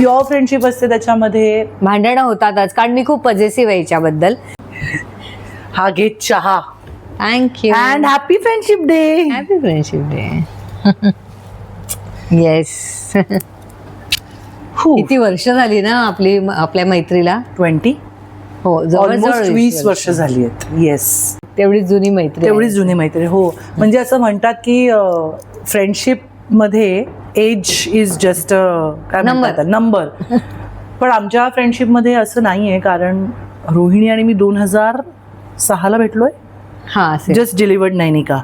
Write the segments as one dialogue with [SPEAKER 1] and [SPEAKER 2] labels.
[SPEAKER 1] Pure friendship असते त्याच्यामध्ये?
[SPEAKER 2] भांडणं होतातच कारण मी खूप पजेसिव्ह आहे याच्याबद्दल.
[SPEAKER 1] हा घे चहा.
[SPEAKER 2] Thank you
[SPEAKER 1] and happy friendship day
[SPEAKER 2] happy friendship day yes किती वर्ष झाली ना आपली आपल्या मैत्रीला?
[SPEAKER 1] ट्वेंटी
[SPEAKER 2] हो जवळ
[SPEAKER 1] ऑलमोस्ट वीस वर्ष. झाली आहेत. येस
[SPEAKER 2] तेवढीच जुनी मैत्री
[SPEAKER 1] तेवढीच जुनी मैत्री हो. म्हणजे असं म्हणतात की फ्रेंडशिपमध्ये एज इज जस्ट काय. म्हणतात नंबर पण आमच्या फ्रेंडशिपमध्ये असं नाही आहे कारण रोहिणी आणि मी दोन हजार सहाला भेटलोय
[SPEAKER 2] हा.
[SPEAKER 1] जस्ट डिलिव्हर्ड नैनिका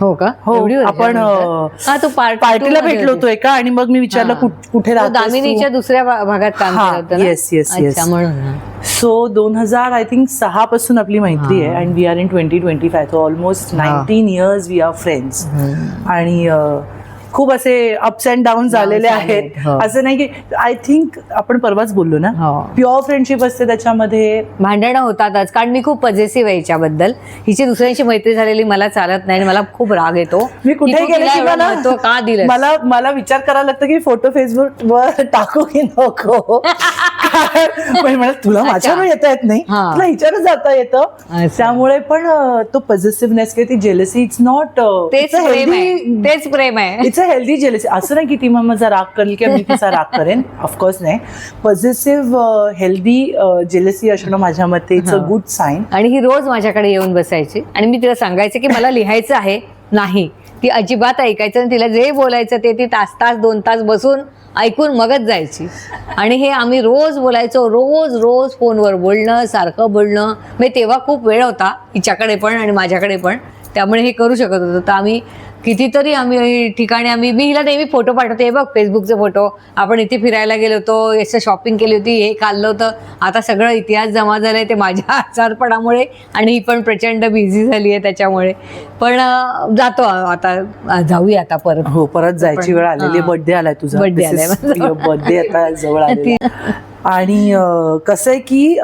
[SPEAKER 2] हो का
[SPEAKER 1] हो, आपण? अं,
[SPEAKER 2] हा तू पार्टी
[SPEAKER 1] पार्टीला भेटलो होतो एका आणि मग मी विचारलं. कुठ-?
[SPEAKER 2] दामिनीच्या दुसऱ्या भागात काम. अच्छा म्हणून ना.
[SPEAKER 1] सो दोन हजार आय थिंक सहा पासून आपली मैत्री आहे and we are in twenty twenty five so almost. Nineteen years we are friends आणि खूप असे अप्स अँड डाऊन झालेले
[SPEAKER 2] आहेत, हो.
[SPEAKER 1] असं नाही की आय थिंक आपण परवाच बोललो ना.
[SPEAKER 2] हो.
[SPEAKER 1] प्युअर फ्रेंडशिप असते त्याच्यामध्ये.
[SPEAKER 2] भांडणं होतातच कारण मी खूप पॉझिटिव्ह आहे याच्याबद्दल हिची दुसऱ्यांशी मैत्री झालेली मला चालत नाही आणि मला खूप राग येतो.
[SPEAKER 1] मी कुठे गेले का
[SPEAKER 2] दिलं
[SPEAKER 1] मला मला विचार करायला लागतं की फोटो फेसबुक वर टाकू की नको. पण मला तुला माझ्यावर येता येत नाही. तुला हिच्यावर जाता येतं. त्यामुळे पण तो पॉझिटिव्हनेस किंवा ती जेलसी इट्स नॉट
[SPEAKER 2] तेच प्रेम आहे. तेच प्रेम आहे.
[SPEAKER 1] इट्स अ हेल्दी जेलसी असं नाही की ती मग माझा राग करेल किंवा मी तिचा राग करेन. ऑफकोर्स नाही. पॉझिटिव्ह हेल्दी जेलसी असणं माझ्या मते इट्स अ. गुड साईन
[SPEAKER 2] आणि ही रोज माझ्याकडे येऊन बसायची. आणि मी तिला सांगायचे की मला लिहायचं आहे. नाही. ती अजिबात ऐकायचं आणि तिला जे बोलायचं ते ती तास तास दोन तास बसून ऐकून मगच जायची. आणि हे आम्ही रोज बोलायचो रोज रोज फोनवर बोलणं सारखं बोलणं. मी तेव्हा खूप वेळ होता हिच्याकडे पण आणि माझ्याकडे पण. त्यामुळे हे करू शकत होतो. तर आम्ही कितीतरी आम्ही ठिकाणी आम्ही मी हिला नेहमी फोटो पाठवते. हे बघ फेसबुकचे फोटो. आपण इथे फिरायला गेलो होतो याचं शॉपिंग केली होती हे खाल्लं होतं. आता सगळं इतिहास जमा झालाय ते माझ्या आजारपणामुळे आणि ही पण प्रचंड बिझी झाली आहे त्याच्यामुळे. पण जातो आता जाऊया आता परत.
[SPEAKER 1] हो परत जायची वेळ आलेली. बर्थडे आलाय तुझा.
[SPEAKER 2] Birthday आलाय.
[SPEAKER 1] बर्थडे आता जवळ आणि कसं आहे की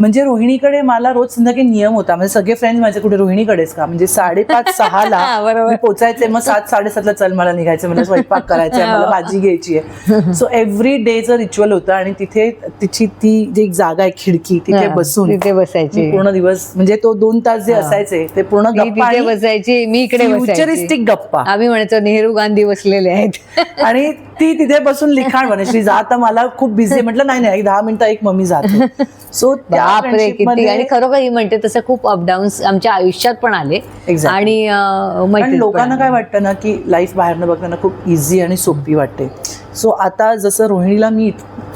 [SPEAKER 1] म्हणजे रोहिणीकडे मला रोज संध्याकाळी नियम होता. म्हणजे सगळे फ्रेंड्स माझे कुठे रोहिणीकडेच का? म्हणजे साडेपाच सहाला पोचायचे मग सात साडेसातला चल मला निघायचं मला स्वयंपाक करायचा आहे मला भाजी घ्यायची आहे. सो एव्हरी डेचं रिच्युअल होतं आणि तिथे तिची ती जी एक जागा आहे खिडकी तिथे
[SPEAKER 2] हा,
[SPEAKER 1] बसून
[SPEAKER 2] तिथे बसायची.
[SPEAKER 1] पूर्ण दिवस म्हणजे तो दोन तास जे
[SPEAKER 2] हा.
[SPEAKER 1] असायचे ते पूर्ण
[SPEAKER 2] तिथे बसायची मी इकडे
[SPEAKER 1] फ्युचरिस्टिक गप्पा.
[SPEAKER 2] आम्ही म्हणायचो नेहरू गांधी बसलेले आहेत.
[SPEAKER 1] आणि ती तिथे बसून लिखाण म्हणायची जा आता मला खूप बिझी म्हटलं नाही नाही दहा मिनिटं एक मम्मी जाते. सो त्या
[SPEAKER 2] बापरे किती आणि खरोखर ही म्हणते तसं खूप अपडाऊन्स आमच्या आयुष्यात पण आले. आणि
[SPEAKER 1] लोकांना. काय वाटतं ना की लाईफ बाहेरनं बघताना खूप इझी आणि सोपी वाटते सो आता जसं रोहिणीला मी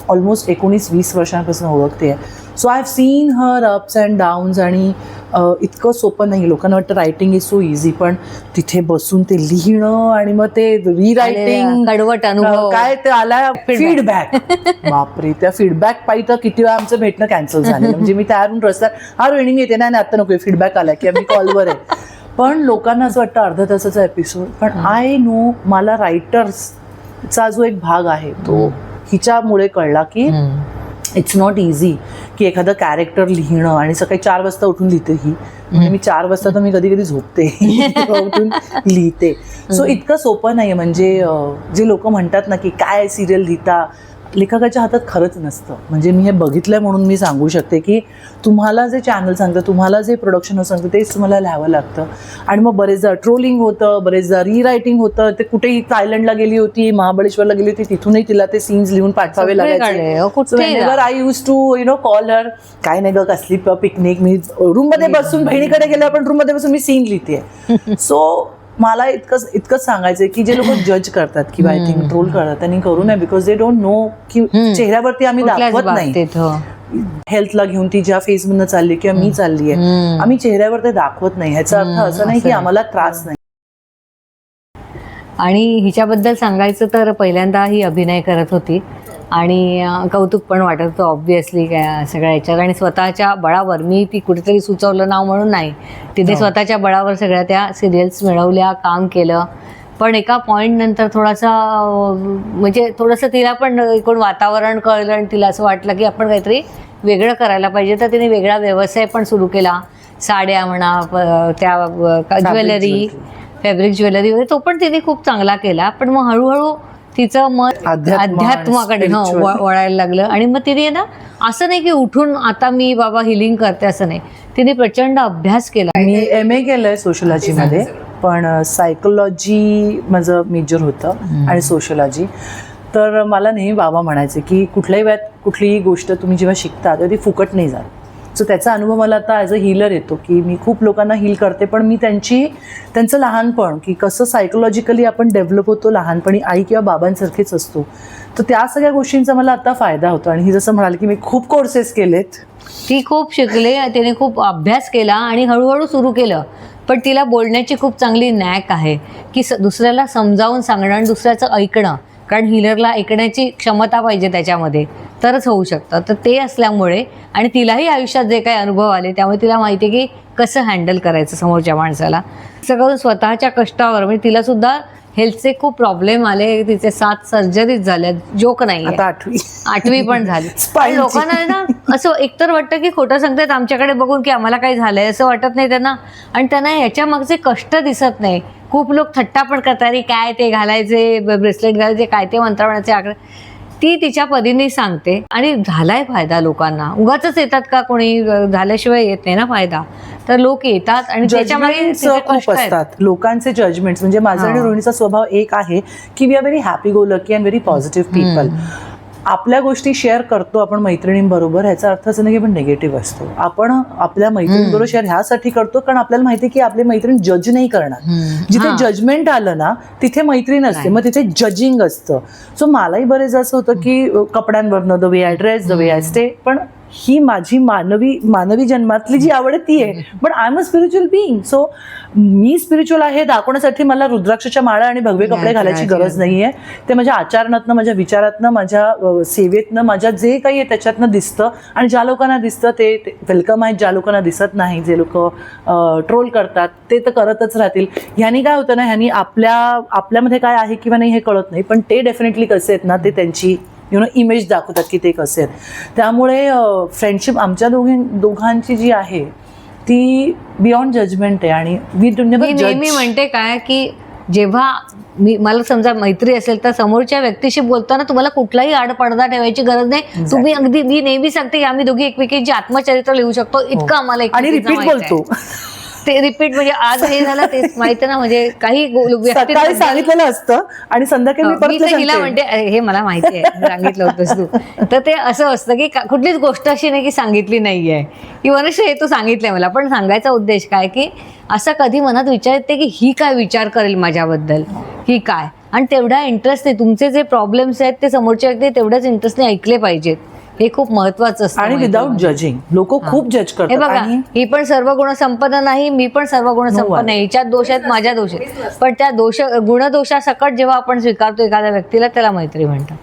[SPEAKER 1] ऑलमोस्ट एकोणीस वीस वर्षांपासून ओळखते so I have seen her ups and downs आणि इतकं सोपं नाही लोकांना वाटतं रायटिंग इज सो इझी पण तिथे बसून ते लिहिणं आणि मग ते रिरायटिंग
[SPEAKER 2] कडवट अनुभव.
[SPEAKER 1] काय ते आला. फीडबॅक बापरे त्या फीडबॅक पायी तर किती वेळा आमचं भेटणं कॅन्सल झालं म्हणजे मी तयारून रस्त्यात हा रोहिणी येते. नाही आता नको. फीडबॅक आला की आम्ही कॉलवर आहे. पण लोकांना असं वाटतं अर्धा तासाचा एपिसोड पण आय नो मला रायटर्सचा जो एक भाग आहे तो हिच्यामुळे कळला की. इट्स नॉट इझी की एखादं कॅरेक्टर लिहिणं आणि सकाळी चार वाजता उठून लिहिते ही. म्हणजे मी चार वाजता तर मी कधी कधी झोपते. उठून लिहिते. सो इतकं सोपं नाही म्हणजे जे लोक म्हणतात ना की काय सिरियल लिहिता? लेखकाच्या हातात खरंच नसतं. म्हणजे मी हे बघितलंय म्हणून मी सांगू शकते की तुम्हाला जे चॅनल सांगतं तुम्हाला जे प्रोडक्शन सांगतं तेच तुम्हाला लिहावं लागतं. आणि मग बरेचदा ट्रोलिंग होतं बरेचदा रिरायटिंग होतं. ते कुठेही थायलंडला गेली होती महाबळेश्वरला गेली होती तिथूनही तिला ते सीन्स लिहून पाठवावे लागायचे. I use to you? Know call her काय नाही ग कसली पिकनिक मी रूममध्ये बसून बहिणीकडे गेल्यावर पण रूममध्ये बसून मी सीन लिहिते सो मला इतकंच इतकंच सांगायचंय की जे लोक जज करतात किंवा आय थिंक ट्रोल करतात त्यांनी करू नये बिकॉज दे डोंट नो की. चेहऱ्यावरती आम्ही दाखवत नाही
[SPEAKER 2] बाबतीत, हो.
[SPEAKER 1] हेल्थला घेऊन ती ज्या फेज मधनं चालली किंवा मी चालली आहे. आम्ही चेहऱ्यावर ते दाखवत नाही ह्याचा अर्थ असं नाही की. आम्हाला त्रास नाही
[SPEAKER 2] आणि हिच्याबद्दल सांगायचं तर पहिल्यांदा ही अभिनय करत होती आणि कौतुक पण वाटत होतं ऑब्विसली काय सगळ्या याच्यात आणि स्वतःच्या बळावर मी ती कुठेतरी सुचवलं नाव म्हणून नाही. तिने
[SPEAKER 1] हो.
[SPEAKER 2] स्वतःच्या बळावर सगळ्या त्या सिरियल्स मिळवल्या काम केलं. पण एका पॉईंट नंतर थोडासा म्हणजे थोडंसं तिला पण एकूण वातावरण कळलं आणि तिला असं वाटलं की आपण काहीतरी वेगळं करायला पाहिजे. तर तिने वेगळा व्यवसाय पण सुरू केला. साड्या म्हणा त्या ज्वेलरी. फॅब्रिक ज्वेलरी वगैरे तो पण तिने खूप चांगला केला. पण मग हळूहळू तिचं
[SPEAKER 1] आणि
[SPEAKER 2] अध्यात्माकडे वळायला लागलं. आणि मग तिने ना असं नाही की उठून आता मी बाबा हिलिंग करते असं नाही. तिने प्रचंड अभ्यास केला.
[SPEAKER 1] मी एम ए केलंय सोशलॉजीमध्ये पण सायकोलॉजी माझं मेजर होतं आणि सोशलॉजी तर मला नेहमी बाबा म्हणायचे की कुठल्याही वेळात कुठलीही गोष्ट तुम्ही जेव्हा शिकता तेव्हा ती फुकट नाही जात. सो त्याचा अनुभव मला आता ॲज अ हिलर येतो की मी खूप लोकांना हील करते पण मी त्यांची त्यांचं लहानपण की कसं सायकोलॉजिकली आपण डेव्हलप होतो लहानपणी आई किंवा बाबांसारखेच असतो. तर त्या सगळ्या गोष्टींचा मला आता फायदा होतो. आणि ही जसं म्हणाल की मी खूप कोर्सेस केलेत.
[SPEAKER 2] ती खूप शिकले तिने खूप अभ्यास केला आणि हळूहळू सुरू केलं. पण तिला बोलण्याची खूप चांगली नॅक आहे की स दुसऱ्याला समजावून सांगणं आणि दुसऱ्याचं ऐकणं. कारण हिलरला ऐकण्याची क्षमता पाहिजे त्याच्यामध्ये. तरच होऊ शकतं. तर ते असल्यामुळे आणि तिलाही आयुष्यात जे काही अनुभव आले त्यामुळे तिला माहिती आहे की कसं हँडल करायचं समोरच्या माणसाला. सगळं स्वतःच्या कष्टावर म्हणजे तिलासुद्धा हेल्थचे खूप प्रॉब्लेम आले तिचे सात सर्जरीज झाल्या जोक नाही
[SPEAKER 1] आता आठवी.
[SPEAKER 2] आठवी पण झाली. लोकांना ना असं एकतर वाटतं की खोटं सांगतायत आमच्याकडे बघून की आम्हाला काही झालंय असं वाटत नाही त्यांना. आणि त्यांना याच्या मागचे कष्ट दिसत नाही. खूप लोक थट्टा पण करतात "अरे काय ते घालायचे ब्रेसलेट घालायचे काय ते मंत्रावण्याचे आकडे. ती तिच्या पदीने सांगते. आणि झालाय फायदा लोकांना. उगाच येतात का कोणी? झाल्याशिवाय येत नाही ना फायदा. तर लोक येतात आणि
[SPEAKER 1] खूप. असतात. लोकांचे जजमेंट्स म्हणजे माझा आणि. रोहिणीचा स्वभाव एक आहे की we are very happy go lucky and very positive people आपल्या गोष्टी शेअर करतो आपण मैत्रिणींबरोबर ह्याचा अर्थ असं नाही की आपण निगेटिव्ह असतो. आपण आपल्या मैत्रिणींबरोबर शेअर ह्यासाठी करतो कारण आपल्याला माहिती की आपली मैत्रीण जज नाही करणार. जिथे. जजमेंट आलं ना तिथे मैत्रीण असते. मग तिथे जजिंग असतं. सो मलाही बरेच असं होतं की कपड्यांवरनं the way I dress the way I stay पण ही माझी मानवी मानवी जन्मातली जी आवड ती आहे. पण I am a spiritual being so me spiritual आहे दाखवण्यासाठी मला रुद्राक्षच्या माळा आणि भगवे कपडे घालायची
[SPEAKER 2] नाही.
[SPEAKER 1] गरज नाहीये. ते माझ्या आचरणातनं माझ्या विचारातनं माझ्या सेवेतनं माझ्या जे काही आहे त्याच्यातनं दिसतं. आणि ज्या लोकांना दिसतं ते वेलकम आहेत. ज्या लोकांना दिसत नाही जे लोक ट्रोल करतात ते तर करतच राहतील. ह्यानी काय होतं ना ह्यानी आपल्या आपल्यामध्ये काय आहे किंवा नाही हे कळत नाही. पण ते डेफिनेटली कसे आहेत ना ते त्यांची यु नो इमेज दाखवतात की ते कसे आहेत त्यामुळे फ्रेंडशिप आमच्या दोघी दोघांची जी आहे ती बियॉन्ड जजमेंट आहे आणि वी
[SPEAKER 2] नेहमी म्हणते काय की जेव्हा मी मला समजा मैत्री असेल तर समोरच्या व्यक्तीशी बोलताना तुम्हाला कुठलाही आडपडदा ठेवायची गरज नाही
[SPEAKER 1] Exactly.
[SPEAKER 2] तुम्ही अगदी मी नेहमी सांगते की आम्ही दोघी एकमेकींची आत्मचरित्र लिहू शकतो इतकं आम्हाला
[SPEAKER 1] हो. आणि
[SPEAKER 2] एकमेकींचं
[SPEAKER 1] रिपीट. बोलतो
[SPEAKER 2] ते रिपीट म्हणजे आज हे झालं तेच माहिती ना म्हणजे काही
[SPEAKER 1] सकाळी सांगितलेलं असतं आणि संध्याकाळी
[SPEAKER 2] हिला. म्हणते "अरे, हे मला माहिती आहे सांगितलं होतंस तू. तर ते असं असतं की कुठलीच गोष्ट अशी नाही की सांगितली नाहीये. की वनश्री हे तू सांगितलंय मला. पण सांगायचा उद्देश काय की असं कधी मनात विचार येते की ही काय विचार करेल माझ्याबद्दल? ही काय? आणि तेवढा इंटरेस्ट नाही तुमचे जे प्रॉब्लेम्स आहेत ते समोरच्या व्यक्ती तेवढ्याच इंटरेस्टने ऐकले पाहिजेत. हे खूप महत्वाचं असतं
[SPEAKER 1] आणि विदाऊट. जजिंग लोक खूप जज
[SPEAKER 2] हे
[SPEAKER 1] करतात
[SPEAKER 2] बघा
[SPEAKER 1] आणि
[SPEAKER 2] ही पण सर्व गुण संपन्न नाही मी पण सर्व गुण संपन्न. नाही हिच्यात दोष आहेत माझ्या दोष आहेत. पण त्या दोष गुणदोषासकट जेव्हा आपण स्वीकारतो एखाद्या व्यक्तीला त्याला मैत्री म्हणतात.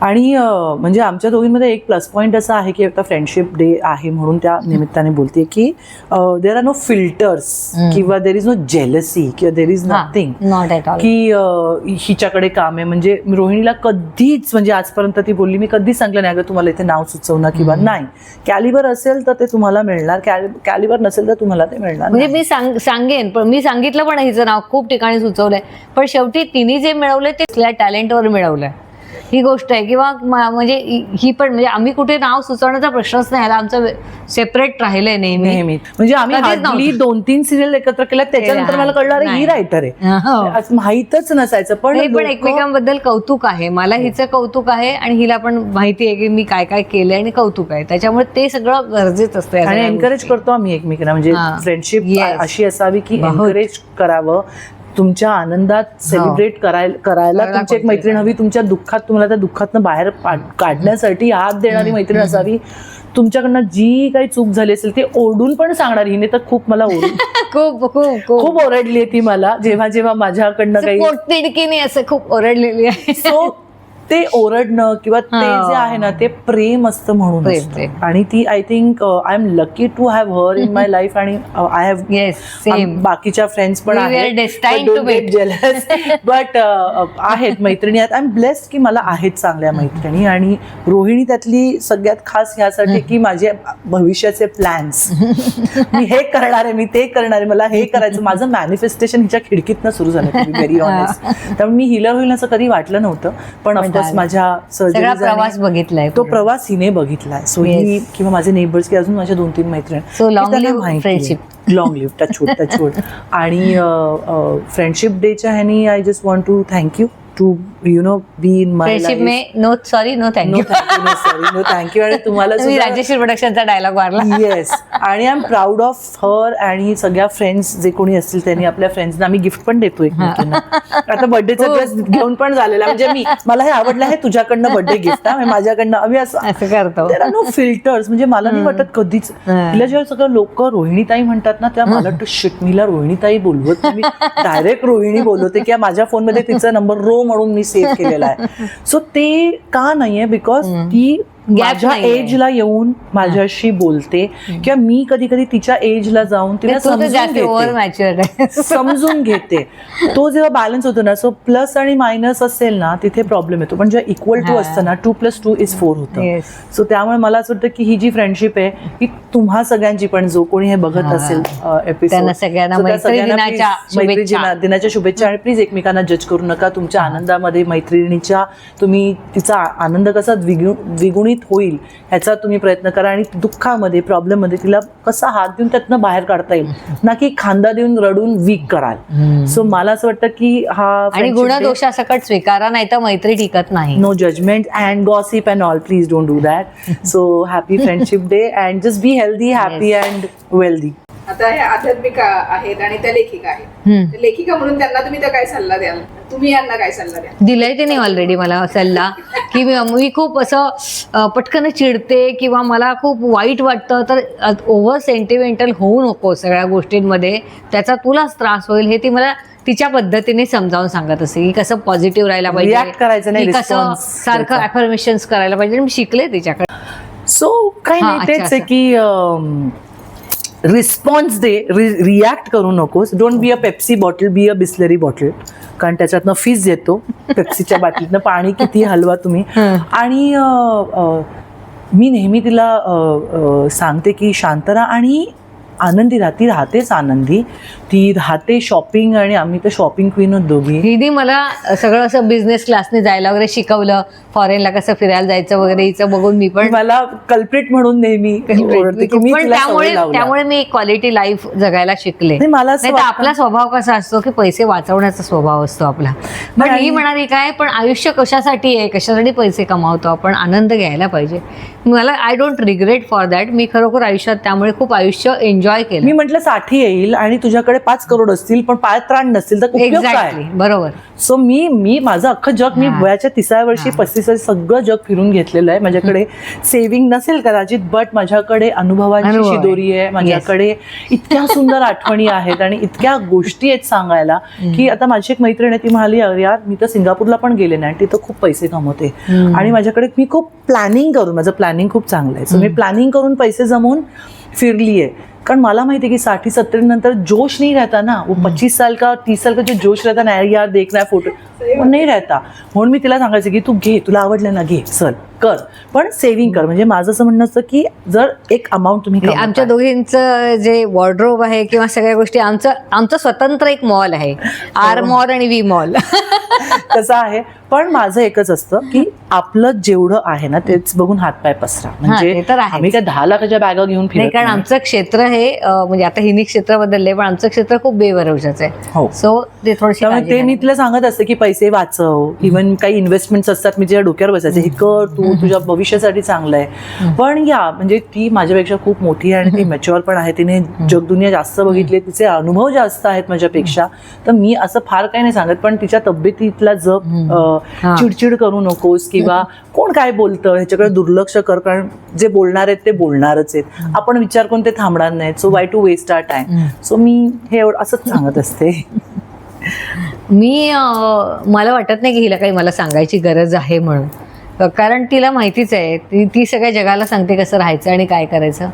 [SPEAKER 1] आणि म्हणजे आमच्या दोघींमध्ये एक प्लस पॉईंट असा आहे की आता फ्रेंडशिप डे आहे म्हणून त्या निमित्ताने बोलते की देर आर नो फिल्टर्स. किंवा देर इज नो जेलसी किंवा there is nothing
[SPEAKER 2] not at all
[SPEAKER 1] की हिच्याकडे काम आहे. म्हणजे रोहिणीला कधीच म्हणजे आजपर्यंत ती बोलली मी कधीच सांगलं नाही अगं तुम्हाला इथे नाव सुचवणं किंवा. नाही. कॅलिबर असेल तर ते तुम्हाला मिळणार. कॅलिबर नसेल तर तुम्हाला ते मिळणार
[SPEAKER 2] म्हणजे. मी सांग सांगेन पण मी सांगितलं पण हिचं नाव. खूप ठिकाणी सुचवलंय. पण शेवटी तिने जे मिळवलंय ते टॅलेंटवर मिळवलंय. ही गोष्ट आहे किंवा म्हणजे ही- ही पण म्हणजे आम्ही कुठे नाव सुचवण्याचा प्रश्नच नाही आला आमचं सेपरेट राहिलंय नेहमी
[SPEAKER 1] नेहमी म्हणजे आम्ही. दोन तीन सिरियल एकत्र केल्या त्याच्यानंतर मला कळलं अरे ही. रायटर आहे
[SPEAKER 2] हो.
[SPEAKER 1] आज माहीतच नसायचं पण
[SPEAKER 2] नाही पण एकमेकांबद्दल कौतुक आहे मला हिचं कौतुक आहे आणि हिला पण माहिती आहे की मी काय काय केलंय आणि कौतुक आहे त्याच्यामुळे ते सगळं गरजेचं असतं
[SPEAKER 1] आणि एनकरेज. करतो आम्ही एकमेकांना म्हणजे
[SPEAKER 2] हा.
[SPEAKER 1] फ्रेंडशिप. अशी असावी की. एनकरेज करावं तुमच्या आनंदात सेलिब्रेट करायला करायला तुमची एक मैत्रीण हवी तुमच्या दुःखात तुम्हाला त्या दुःखातनं बाहेर काढण्यासाठी हात देणारी मैत्रीण. असावी. तुमच्याकडनं जी काही चूक झाली असेल ते ओरडून पण सांगणार. हिने तर खूप मला
[SPEAKER 2] खूप खूप खूप.
[SPEAKER 1] ओरडली ती मला. जेव्हा जेव्हा माझ्याकडनं काही
[SPEAKER 2] पोटतिडकीने असं खूप ओरडलेली आहे.
[SPEAKER 1] सो ते ओरडणं किंवा ते. जे आहे ना ते प्रेम असतं म्हणून. आणि ती I think I am lucky to have her in my life आणि आय हॅव बाकीच्या फ्रेंड्स पण
[SPEAKER 2] meet.
[SPEAKER 1] बट आहेत. मैत्रिणी आहेत. आय एम ब्लेस्ड की मला आहेत चांगल्या मैत्रिणी आणि रोहिणी त्यातली सगळ्यात खास ह्यासाठी की माझे भविष्याचे प्लॅन्स मी हे करणार आहे मी ते करणार आहे मला हे करायचं माझं मॅनिफेस्टेशन हिच्या खिडकीतनं सुरू झालं व्हेरी ऑनेस्ट त्यामुळे मी हिलर होईल असं कधी वाटलं नव्हतं. पण
[SPEAKER 2] झालं.
[SPEAKER 1] माझ्या
[SPEAKER 2] सगळा प्रवास बघितलाय
[SPEAKER 1] तो. प्रवास हिने बघितलाय सो ही. किंवा माझे नेबर्स की अजून माझ्या दोन तीन मैत्रिणी. लॉंग लिव्ह टचवूड टचवूड आणि फ्रेंडशिप डेच्या ह्यानी I just want to thank you to you no be in my
[SPEAKER 2] friendship में no sorry no
[SPEAKER 1] no
[SPEAKER 2] thank you
[SPEAKER 1] no sorry no thank you आणि तुम्हाला
[SPEAKER 2] तुम्ही
[SPEAKER 1] सुद्धा
[SPEAKER 2] राजेश्री प्रोडक्शनचा डायलॉग मारला
[SPEAKER 1] येस आणि I am proud of her आणि सगळ्या फ्रेंड्स जे कोणी असतील त्यांनी आपल्या फ्रेंड्सना आम्ही गिफ्ट पण देतो एकमेकींना. आता बर्थडेचा
[SPEAKER 2] हो.
[SPEAKER 1] ड्रेस घेऊन पण झालेला म्हणजे मी मला हे आवडलं आहे तुझ्याकडनं बर्थडे गिफ्ट आहे माझ्याकडनं आम्ही असं
[SPEAKER 2] असं करतो.
[SPEAKER 1] नो फिल्टर्स म्हणजे मला नाही वाटत कधीच
[SPEAKER 2] हं.
[SPEAKER 1] तिला जेव्हा सगळं लोक रोहिणीताई म्हणतात ना तेव्हा मला वाटतं शिट मीला रोहिणीताई बोलवत डायरेक्ट रोहिणी बोलवते किंवा माझ्या फोनमध्ये तिचा नंबर रो म्हणून मी सेव्ह केलेला आहे. सो ते का नाहीये? बिकॉज ती माझ्या. एजला येऊन माझ्याशी बोलते किंवा मी कधी कधी तिच्या एजला जाऊन तिला समजून घेते तो जेव्हा बॅलन्स होतो ना सो प्लस आणि मायनस असेल ना तिथे प्रॉब्लेम येतो पण जेव्हा इक्वल टू. असतं ना two plus two is four होतं. सो त्यामुळे मला असं वाटतं की ही जी फ्रेंडशिप आहे ही तुम्हा सगळ्यांची पण जो कोणी हे बघत. असेल एपिसोड
[SPEAKER 2] सगळ्यांना दिनाच्या शुभेच्छा.
[SPEAKER 1] आणि प्लीज एकमेकांना जज करू नका तुमच्या आनंदामध्ये मैत्रिणीच्या तुम्ही तिचा आनंद कसा द्विगु द्विगुणित होईल ह्याचा तुम्ही प्रयत्न करा आणि दुःखामध्ये प्रॉब्लेममध्ये तिला कसा हात देऊन त्यातनं बाहेर काढता येईल? ना की खांदा देऊन रडून वीक कराल. सो मला असं वाटतं की हा
[SPEAKER 2] आणि गुणदोषासकट स्वीकारा नाही तर मैत्री टिकत नाही.
[SPEAKER 1] No judgment and gossip and all. Please don't do that. So happy friendship day and just be healthy happy and wealthy.
[SPEAKER 3] आता ह्या आध्यात्मिका आहेत आणि त्या लेखिका आहेत. तर लेखिका म्हणून त्यांना तुम्ही तर काय सल्ला द्याल? तुम्ही यांना काय सल्ला द्याल?
[SPEAKER 2] दिलंय त्याने ऑलरेडी मला सल्ला? की मी खूप असं पटकन चिडते किंवा मला खूप वाईट वाटतं तर ओव्हर सेंटिमेंटल होऊ नको सगळ्या गोष्टींमध्ये. त्याचा तुलाच त्रास होईल हे ती मला तिच्या पद्धतीने समजावून सांगत असते की कसं पॉझिटिव्ह राहायला
[SPEAKER 1] React करायचं नाही,
[SPEAKER 2] की कसं सारखं
[SPEAKER 1] द्यायचा.
[SPEAKER 2] अफर्मेशन्स करायला पाहिजे. आणि मी शिकले तिच्याकडे.
[SPEAKER 1] सो काही
[SPEAKER 2] हा,
[SPEAKER 1] नाही तेच. की रिस्पॉन्स दे रिॲक्ट करू नकोस. Don't be a Pepsi bottle be a Bisleri bottle कारण त्याच्यातनं फीज येतो. पेप्सीच्या बाटलीतनं पाणी किती हलवा तुम्ही. आणि मी नेहमी तिला सांगते की शांत राहा आणि आनंदी राहा ती राहतेच आनंदी. ती राहते शॉपिंग आणि आम्ही तर शॉपिंग क्वीन दोघी.
[SPEAKER 2] हिने मला सगळं असं बिझनेस क्लासने जायला वगैरे शिकवलं. फॉरेनला कसं फिरायला जायचं वगैरे हिचं बघून मी पण
[SPEAKER 1] मला कल्प्रिट म्हणून नेहमी
[SPEAKER 2] त्यामुळे. त्यामुळे मी क्वालिटी लाईफ जगायला शिकले.
[SPEAKER 1] नाही, मला
[SPEAKER 2] आपला स्वभाव कसा असतो की पैसे वाचवण्याचा स्वभाव असतो आपला. पण ही म्हणाली काय पण आयुष्य कशासाठी आहे? कशासाठी पैसे कमावतो आपण? आनंद घ्यायला पाहिजे. मला I don't regret for that मी खरोखर आयुष्यात त्यामुळे खूप आयुष्य एन्जॉय केलं.
[SPEAKER 1] मी म्हटलं साठी येईल आणि तुझ्याकडे पाच करोड असतील पण पाच त्राण नसतील तर
[SPEAKER 2] एक्झॅक्टली बरोबर.
[SPEAKER 1] सो मी मी माझं अख्खं जग मी. वयाच्या तिसाव्या वर्षी. पस्तीस वर्षी सगळं जग फिरून घेतलेलं आहे. माझ्याकडे सेव्हिंग नसेल कदाचित बट माझ्याकडे अनुभवांची
[SPEAKER 2] अनुभव आहे.
[SPEAKER 1] शिदोरी आहे. माझ्याकडे इतक्या सुंदर आठवणी आहेत आणि इतक्या गोष्टी आहेत सांगायला की आता माझी एक मैत्रीण आहे ती म्हणाली "अरे यार मी तर सिंगापूरला पण गेले नाही तिथं खूप पैसे कमवते. आणि माझ्याकडे मी खूप प्लॅनिंग करून माझं प्लॅनिंग खूप चांगलं आहे. सो मी प्लॅनिंग करून पैसे जमवून फिरली आहे कारण मला माहिती आहे की साठी सत्तर नंतर जोश नहीं रहता ना. वो पच्चीस साल का तीस साल का जो जोश रहता ना यार देखना है फोटो वो नहीं रहता. म्हणून मी तिला सांगायचं की तू घे तुला आवडलं ना घे चल. कर पण सेव्हिंग कर. म्हणजे माझं असं म्हणणं असतं की जर एक अमाऊंट तुम्ही
[SPEAKER 2] म्हणजे आमच्या दोघींचं जे वॉर्ड्रोब आहे किंवा सगळ्या गोष्टी आमचं आमचं स्वतंत्र एक मॉल आहे. आर मॉल आणि वी मॉल
[SPEAKER 1] तसं आहे. पण माझं एकच असतं की आपलं जेवढं आहे ना तेच बघून हातपाय पसरा. म्हणजे
[SPEAKER 2] तर आहेच.
[SPEAKER 1] आम्ही काय दहा लाखाच्या बॅगा घेऊन
[SPEAKER 2] कारण. आमचं क्षेत्र हे म्हणजे आता हिनी क्षेत्र बदलले पण आमचं क्षेत्र खूप बेभरवशाचं आहे.
[SPEAKER 1] हो.
[SPEAKER 2] सो ते
[SPEAKER 1] ते मी. तिला सांगत असते की पैसे वाचव. इव्हन काही इन्व्हेस्टमेंट्स असतात मी तिच्या डोक्यावर बसायचे. हे कर तू. तुझ्या भविष्यासाठी चांगलं आहे. पण या म्हणजे ती माझ्यापेक्षा खूप मोठी आहे आणि ती मॅच्युअर पण आहे. तिने जगदुनिया जास्त बघितली तिचे अनुभव जास्त आहेत माझ्यापेक्षा. तर मी असं फार काही नाही सांगत पण तिच्या तब्येतीतला जप. चिडचिड करू नकोस किंवा कोण काय बोलतं ह्याच्याकडे दुर्लक्ष कर कारण जे बोलणार आहेत ते बोलणारच आहेत. आपण विचार करून ते थांबणार नाहीत. So why to waste our time. So मी हे असंच सांगत असते.
[SPEAKER 2] मी मला वाटत नाही की हिला काही मला सांगायची गरज आहे म्हणून. कारण तिला माहितीच आहे. ती ती सगळ्या जगाला सांगते कसं राहायचं आणि काय करायचं.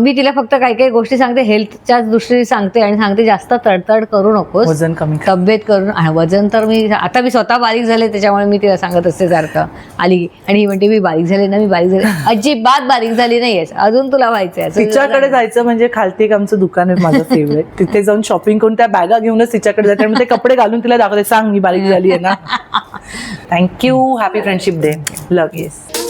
[SPEAKER 2] मी तिला फक्त काही काही गोष्टी सांगते. हेल्थच्याच दृष्टीने सांगते आणि सांगते जास्त तडतड करू नकोस.
[SPEAKER 1] वजन कमी.
[SPEAKER 2] तब्येत करून आणि वजन तर मी आता मी स्वतः बारीक झाले त्याच्यामुळे मी तिला सांगत असते सारखं. आली आणि ही म्हणते मी बारीक झाले ना मी बारीक झाले. अजिबात बारीक झाली नाहीयेस. अजून तुला व्हायचंय
[SPEAKER 1] तिच्याकडे जायचं म्हणजे खालती एक आमचं दुकान आहे माझं फेवरेट तिथे जाऊन शॉपिंग करून त्या बॅगा घेऊनच तिच्याकडे जाते. आणि ते कपडे घालून तिला दाखवते सांग मी बारीक झाली आहे ना thank you happy friendship day love yes